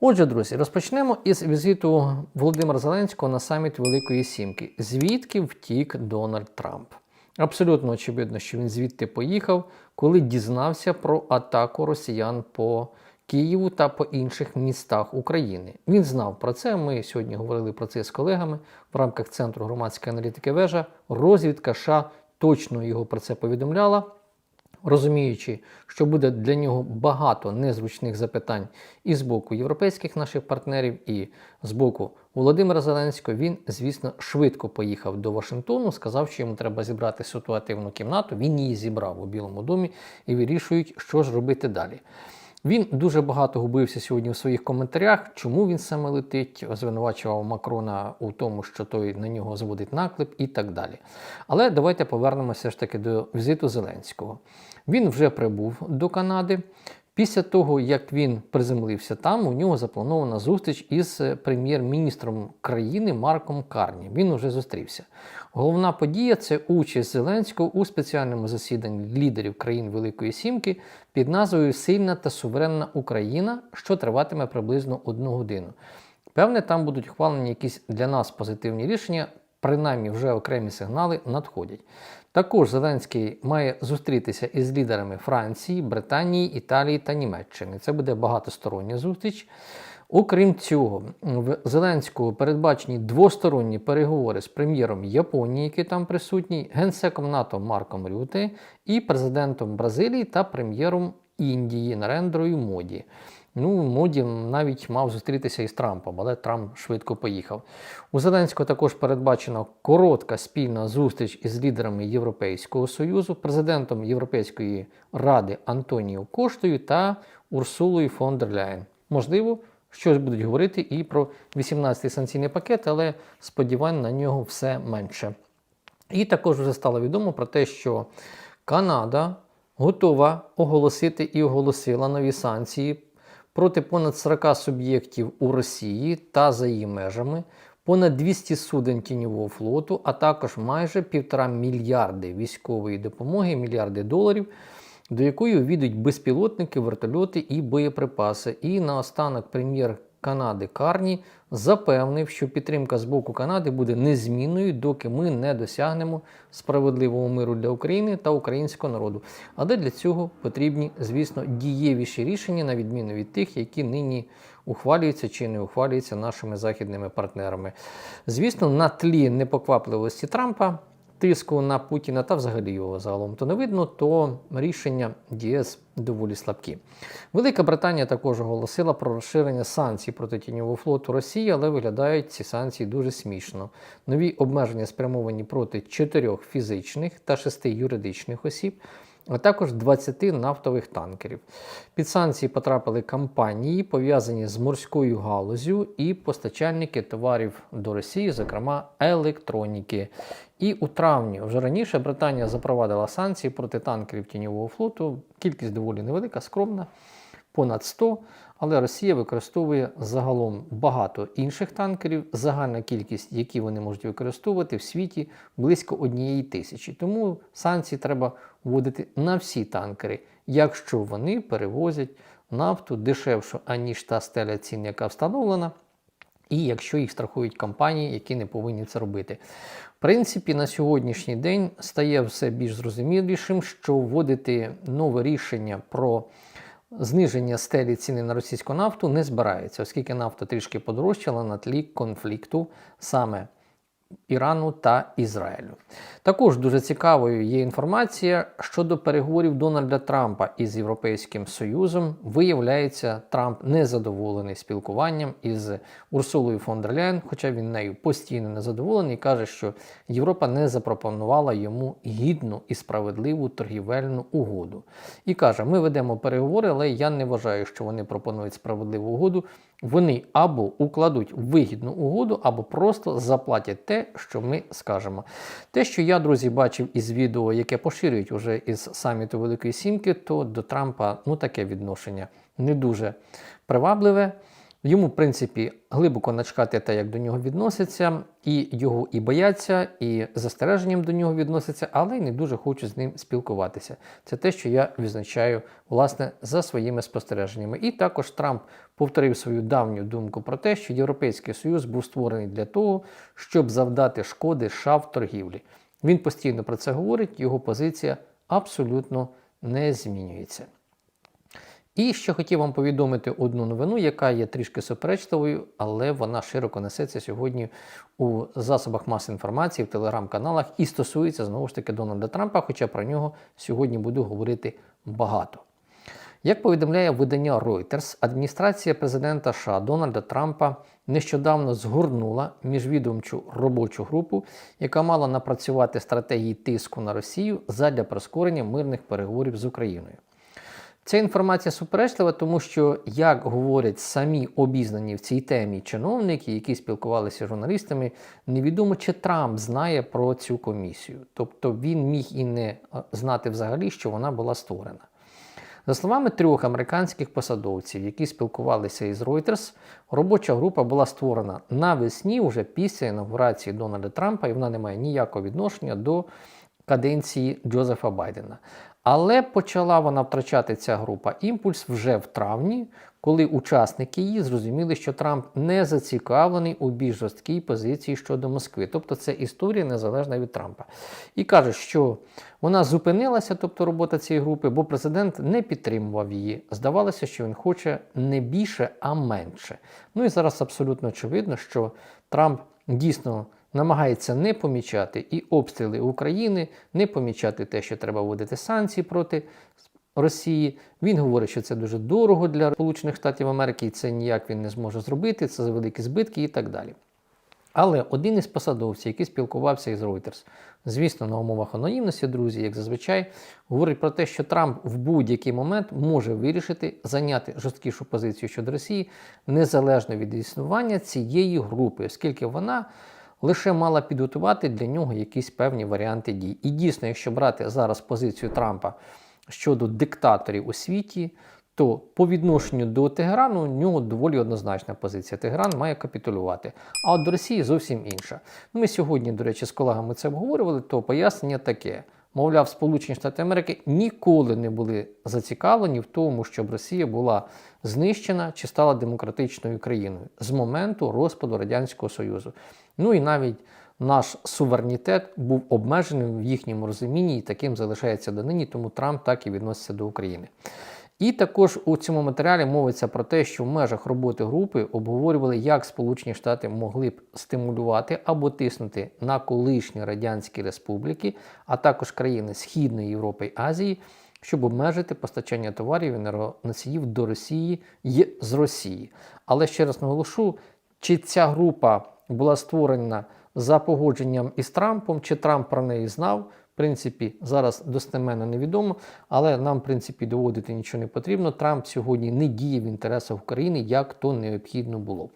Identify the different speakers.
Speaker 1: Отже, друзі, розпочнемо із візиту Володимира Зеленського на саміт Великої Сімки. Звідки втік Дональд Трамп? Абсолютно очевидно, що він звідти поїхав, коли дізнався про атаку росіян по Києву та по інших містах України. Він знав про це. Ми сьогодні говорили про це з колегами в рамках Центру громадської аналітики вежа. Розвідка США точно його про це повідомляла. Розуміючи, що буде для нього багато незручних запитань і з боку європейських наших партнерів, і з боку Володимира Зеленського, він, звісно, швидко поїхав до Вашингтону, сказав, що йому треба зібрати ситуативну кімнату. Він її зібрав у Білому домі і вирішують, що ж робити далі. Він дуже багато губився сьогодні у своїх коментарях, чому він саме летить, звинувачував Макрона у тому, що той на нього зводить наклеп і так далі. Але давайте повернемося ж таки до візиту Зеленського. Він вже прибув до Канади. Після того, як він приземлився там, у нього запланована зустріч із прем'єр-міністром країни Марком Карні. Він уже зустрівся. Головна подія це участь Зеленського у спеціальному засіданні лідерів країн Великої Сімки під назвою Сильна та суверенна Україна, що триватиме приблизно одну годину. Певне, там будуть ухвалені якісь для нас позитивні рішення, принаймні вже окремі сигнали надходять. Також Зеленський має зустрітися із лідерами Франції, Британії, Італії та Німеччини. Це буде багатостороння зустріч. Окрім цього, в Зеленського передбачені двосторонні переговори з прем'єром Японії, який там присутній, генсеком НАТО Марком Рюте і президентом Бразилії та прем'єром Індії Нарендрою Моді. Ну, Моді навіть мав зустрітися із Трампом, але Трамп швидко поїхав. У Зеленського також передбачена коротка спільна зустріч із лідерами Європейського Союзу, президентом Європейської ради Антоніо Коштою та Урсулою фон дер Ляєн. Можливо, щось будуть говорити і про 18-й санкційний пакет, але сподівань на нього все менше. І також вже стало відомо про те, що Канада готова оголосити і оголосила нові санкції проти понад 40 суб'єктів у Росії та за її межами, понад 200 суден тіньового флоту, а також майже півтора мільярди військової допомоги, мільярди доларів, до якої увійдуть безпілотники, вертольоти і боєприпаси. І наостанок прем'єр Канади Карні запевнив, що підтримка з боку Канади буде незмінною, доки ми не досягнемо справедливого миру для України та українського народу. Але для цього потрібні, звісно, дієвіші рішення, на відміну від тих, які нині ухвалюються чи не ухвалюються нашими західними партнерами. Звісно, на тлі непоквапливості Трампа. Тиску на Путіна та взагалі його загалом то не видно, то рішення ЄС доволі слабкі. Велика Британія також оголосила про розширення санкцій проти тіньового флоту Росії, але виглядають ці санкції дуже смішно. Нові обмеження спрямовані проти чотирьох фізичних та шести юридичних осіб. А також 20 нафтових танкерів. Під санкції потрапили компанії, пов'язані з морською галузю і постачальники товарів до Росії, зокрема електроніки. І у травні вже раніше Британія запровадила санкції проти танкерів тіньового флоту. Кількість доволі невелика, скромна, понад 100. Але Росія використовує загалом багато інших танкерів, загальна кількість, які вони можуть використовувати в світі, близько однієї тисячі. Тому санкції треба вводити на всі танкери, якщо вони перевозять нафту дешевшу, аніж та стеля цін, яка встановлена. І якщо їх страхують компанії, які не повинні це робити. В принципі, на сьогоднішній день стає все більш зрозумілішим, що вводити нове рішення про зниження стелі ціни на російську нафту не збирається, оскільки нафта трішки подорожчала на тлі конфлікту саме Ірану та Ізраїлю. Також дуже цікавою є інформація щодо переговорів Дональда Трампа із Європейським Союзом. Виявляється, Трамп незадоволений спілкуванням із Урсулою фон дер Ляєн, хоча він нею постійно незадоволений, і каже, що Європа не запропонувала йому гідну і справедливу торгівельну угоду. І каже: ми ведемо переговори, але я не вважаю, що вони пропонують справедливу угоду. Вони або укладуть вигідну угоду, або просто заплатять те, що ми скажемо. Те, що я, друзі, бачив із відео, яке поширюють уже із саміту Великої Сімки, то до Трампа ну таке відношення не дуже привабливе. Йому, в принципі, глибоко начкати те, як до нього відносяться, і його і бояться, і застереженням до нього відносяться, але й не дуже хочуть з ним спілкуватися. Це те, що я відзначаю власне за своїми спостереженнями. І також Трамп повторив свою давню думку про те, що Європейський Союз був створений для того, щоб завдати шкоди США в торгівлі. Він постійно про це говорить, його позиція абсолютно не змінюється. І ще хотів вам повідомити одну новину, яка є трішки суперечливою, але вона широко несеться сьогодні у засобах масової інформації, в телеграм-каналах і стосується знову ж таки Дональда Трампа, хоча про нього сьогодні буду говорити багато. Як повідомляє видання Reuters, адміністрація президента США Дональда Трампа нещодавно згорнула міжвідомчу робочу групу, яка мала напрацювати стратегії тиску на Росію задля прискорення мирних переговорів з Україною. Ця інформація суперечлива, тому що, як говорять самі обізнані в цій темі чиновники, які спілкувалися з журналістами, невідомо чи Трамп знає про цю комісію. Тобто він міг і не знати взагалі, що вона була створена. За словами трьох американських посадовців, які спілкувалися із Reuters, робоча група була створена навесні, вже після інаугурації Дональда Трампа, і вона не має ніякого відношення до каденції Джозефа Байдена. Але почала вона втрачати ця група імпульс вже в травні, коли учасники її зрозуміли, що Трамп не зацікавлений у більш жорсткій позиції щодо Москви. Тобто це історія незалежна від Трампа. І каже, що вона зупинилася, тобто робота цієї групи, бо президент не підтримував її. Здавалося, що він хоче не більше, а менше. Ну і зараз абсолютно очевидно, що Трамп дійсно намагається не помічати і обстріли України, не помічати те, що треба вводити санкції проти Росії. Він говорить, що це дуже дорого для Сполучених Штатів Америки, і це ніяк він не зможе зробити, це за великі збитки і так далі. Але один із посадовців, який спілкувався із Reuters, звісно, на умовах анонімності, друзі, як зазвичай, говорить про те, що Трамп в будь-який момент може вирішити зайняти жорсткішу позицію щодо Росії незалежно від існування цієї групи, оскільки вона лише мала підготувати для нього якісь певні варіанти дій. І дійсно, якщо брати зараз позицію Трампа щодо диктаторів у світі, то по відношенню до Тегерану у нього доволі однозначна позиція. Тегеран має капітулювати. А от до Росії зовсім інша. Ну, Ми сьогодні, до речі, з колегами це обговорювали, то пояснення таке. Мовляв, Сполучені Штати Америки ніколи не були зацікавлені в тому, щоб Росія була знищена чи стала демократичною країною з моменту розпаду Радянського Союзу. Ну і навіть наш суверенітет був обмеженим в їхньому розумінні і таким залишається донині, тому Трамп так і відноситься до України. І також у цьому матеріалі мовиться про те, що в межах роботи групи обговорювали, як Сполучені Штати могли б стимулювати або тиснути на колишні радянські республіки, а також країни Східної Європи і Азії, щоб обмежити постачання товарів енергоносіїв до Росії і з Росії. Але ще раз наголошу, чи ця група була створена за погодженням із Трампом, чи Трамп про неї знав. Принципі, зараз достеменно невідомо, але нам, в принципі, доводити нічого не потрібно. Трамп сьогодні не діє в інтересах України, як то необхідно було б.